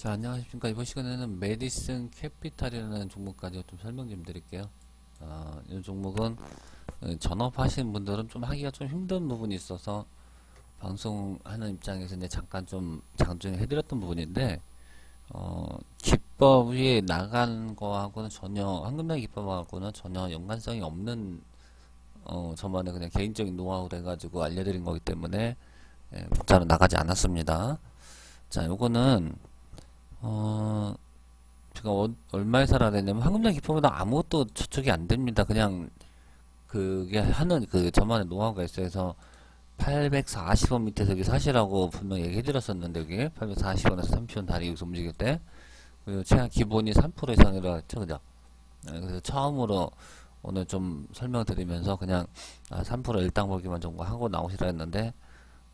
자, 안녕하십니까. 이번 시간에는 메디슨 캐피탈이라는 종목까지 좀 설명 좀 드릴게요. 어, 이 종목은 어, 전업하시는 분들은 좀 하기가 좀 힘든 부분이 있어서 방송하는 입장에서 이제 잠깐 좀 장중해드렸던 부분인데, 어, 기법이 나간 거하고는 전혀, 황금날 기법하고는 전혀 연관성이 없는, 어, 저만의 그냥 개인적인 노하우를 해가지고 알려드린 거기 때문에, 예, 문자로 나가지 않았습니다. 자, 요거는, 어, 제가 어- 얼마에 살아야 되냐면 황금장 기법보다 아무것도 저축이 안 됩니다. 그냥 그게 하는 그 저만의 노하우가 있어요. 그래서 840원 밑에서 여기 사시라고 분명히 얘기해 드렸었는데 여기 840원에서 30원 다리 여기서 움직일 때 그리고 최한 기본이 3% 이상이라고 했죠. 그죠? 네, 그래서 처음으로 오늘 좀 설명드리면서 그냥 아, 3% 일당 보기만 정도 하고 나오시라 했는데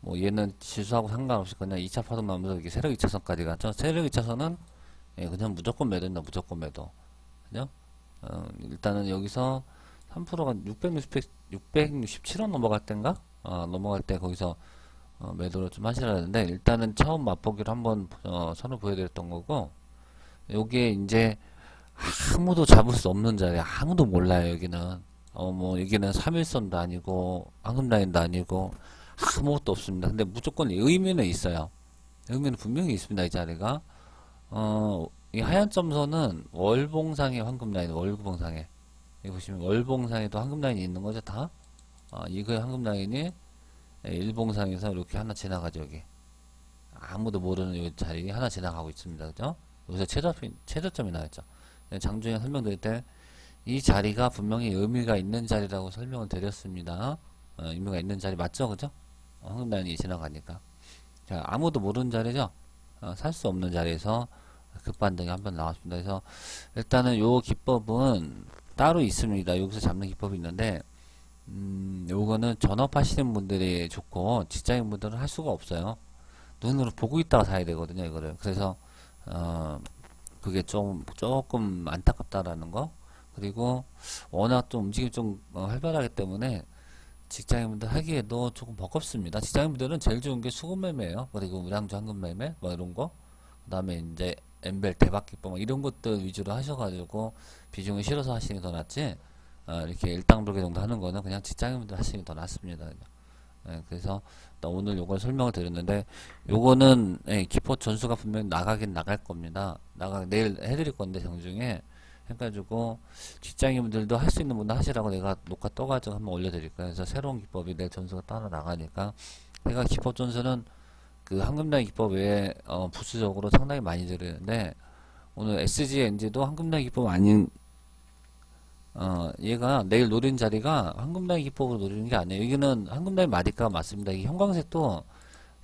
뭐 얘는 지수하고 상관없이 그냥 2차 파동 나오면서 이렇게 세력 2차선까지 갔죠. 세력 2차선은 예, 그냥 무조건 매도입니다. 무조건 매도. 그죠? 어, 일단은 여기서 3%가 660, 667원 넘어갈 때인가? 어, 넘어갈 때 거기서 어, 매도를 좀 하시라 했는데 일단은 처음 맛보기를 한번 어, 선을 보여드렸던 거고 요게 이제 아무도 잡을 수 없는 자리 아무도 몰라요 여기는 어 뭐 여기는 3일선도 아니고 황금라인도 아니고 아무것도 없습니다. 근데 무조건 의미는 있어요. 의미는 분명히 있습니다. 이 자리가. 어, 이 하얀 점선은 월봉상의 황금 라인, 월봉상에. 여기 보시면 월봉상에도 황금 라인이 있는 거죠, 다? 어, 이거의 황금 라인이 예, 일봉상에서 이렇게 하나 지나가죠, 여기. 아무도 모르는 이 자리 하나 지나가고 있습니다. 그죠? 여기서 최저점이, 최저점이 나왔죠. 네, 장중에 설명드릴 때 이 자리가 분명히 의미가 있는 자리라고 설명을 드렸습니다. 어, 의미가 있는 자리 맞죠? 그죠? 어, 황금 라인이 지나가니까. 자, 아무도 모르는 자리죠? 어, 살 수 없는 자리에서 급반등이 한번 나왔습니다. 그래서 일단은 요 기법은 따로 있습니다. 여기서 잡는 기법이 있는데, 음, 요거는 전업하시는 분들이 좋고, 직장인 분들은 할 수가 없어요. 눈으로 보고 있다가 사야 되거든요, 이거를. 그래서, 어, 그게 좀, 조금 안타깝다라는 거. 그리고 워낙 좀 움직임이 좀 어, 활발하기 때문에 직장인분들 하기에도 조금 버겁습니다. 직장인분들은 제일 좋은 게 수급 매매예요. 그리고 우량주 황금 매매 뭐 이런 거. 그다음에 이제 엠벨 대박 기법 뭐 이런 것들 위주로 하셔가지고 비중을 실어서 하시는 게 더 낫지. 어, 이렇게 일당불개 정도 하는 거는 그냥 직장인분들 하시는 게 더 낫습니다. 예, 그래서 나 오늘 요걸 설명을 드렸는데 요거는 예, 기포 전수가 분명히 나가긴 나갈 겁니다. 나가 내일 해드릴 건데 정중에 해가지고 직장인분들도 할 수 있는 분들 하시라고 내가 녹화 떠가지고 한번 올려드릴 거예요. 그래서 새로운 기법이 내 전수가 따라 나가니까 제가 기법 전수는 그 황금달 기법 외에 어, 부수적으로 상당히 많이 드리는데 오늘 SGNG도 황금달 기법 아닌 어 얘가 내일 노린 자리가 황금달 기법으로 노리는 게 아니에요. 여기는 황금달 마디가 맞습니다. 이 형광색도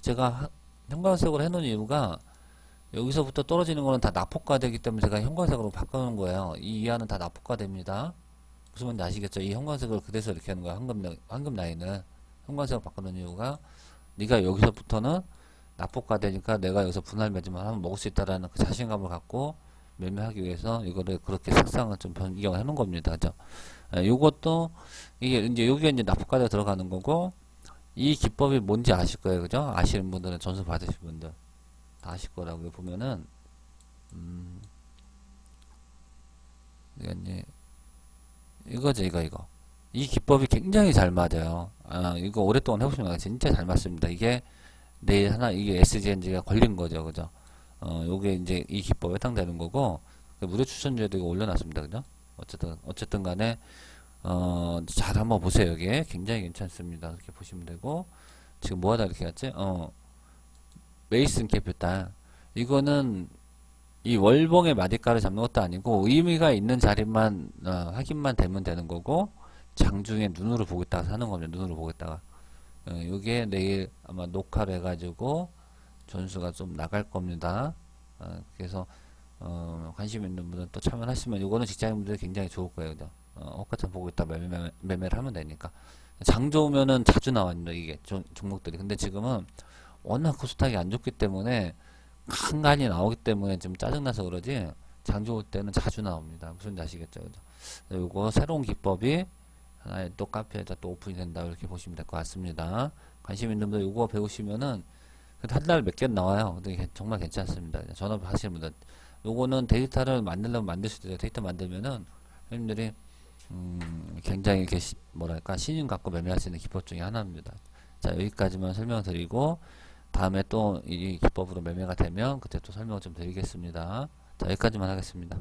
제가 하- 형광색으로 해놓은 이유가 여기서부터 떨어지는 거는 다 낙폭과되기 때문에 제가 형광색으로 바꿔놓은 거예요. 이 이하는 다 낙폭과됩니다. 무슨 말인지 아시겠죠? 이 형광색을 그래서 이렇게 하는 거야. 황금, 라- 황금 라인을. 형광색으로 바꿔놓은 이유가 네가 여기서부터는 낙폭과되니까 내가 여기서 분할 매집만 하면 먹을 수 있다라는 그 자신감을 갖고 매매하기 위해서 이거를 그렇게 색상을 좀 변경을 해놓은 겁니다. 그죠? 예, 요것도 이게 이제 여기에 이제 낙폭과가 들어가는 거고 이 기법이 뭔지 아실 거예요. 그죠? 아시는 분들은 전수 받으신 분들. 다 아실 거라고요. 보면은 음 이게 이제 이거죠 이거 이거 이 기법이 굉장히 잘 맞아요. 아 이거 오랫동안 해보시면. 진짜 잘 맞습니다. 이게 내일 하나 이게 SGNG가 걸린 거죠, 그죠? 어 요게 이제 이 기법에 해당되는 거고 그 무료 추천주에도 이거 올려놨습니다, 그죠? 어쨌든 어쨌든간에 어 잘 한번 보세요. 여기에 굉장히 괜찮습니다. 이렇게 보시면 되고 지금 뭐하다 이렇게 갔지? 어 메이슨 캐피탈 이거는 이 월봉의 마디가를 잡는 것도 아니고 의미가 있는 자리만 어, 확인만 되면 되는 거고 장중에 눈으로 보겠다가 사는 겁니다. 눈으로 보겠다가 어, 요게 내일 아마 녹화를 해가지고 전수가 좀 나갈 겁니다. 어, 그래서 어, 관심 있는 분은 또 참여하시면 요거는 직장인분들 굉장히 좋을 거예요. 그죠? 어, 헛같이 보고 있다 매매, 매매를 하면 되니까 장 좋으면은 자주 나왔는데 이게 종, 종목들이 근데 지금은 워낙 그 코스닥이 안 좋기 때문에 간간이 나오기 때문에 좀 짜증나서 그러지 장 좋을 때는 자주 나옵니다. 무슨 자시겠죠 그죠? 요거 새로운 기법이 하나의 또 카페에다 또 오픈이 된다 이렇게 보시면 될 것 같습니다. 관심 있는 분들 요거 배우시면은 한 달 몇 개 나와요. 근데 정말 괜찮습니다. 전업 하시는 분들 요거는 데이터를 만들려면 만들 수도 있어요. 데이터 만들면은 형님들이 음 굉장히 시, 뭐랄까 신인 갖고 매매할 수 있는 기법 중에 하나입니다. 자 여기까지만 설명드리고 다음에 또 이 기법으로 매매가 되면 그때 또 설명을 좀 드리겠습니다. 자, 여기까지만 하겠습니다.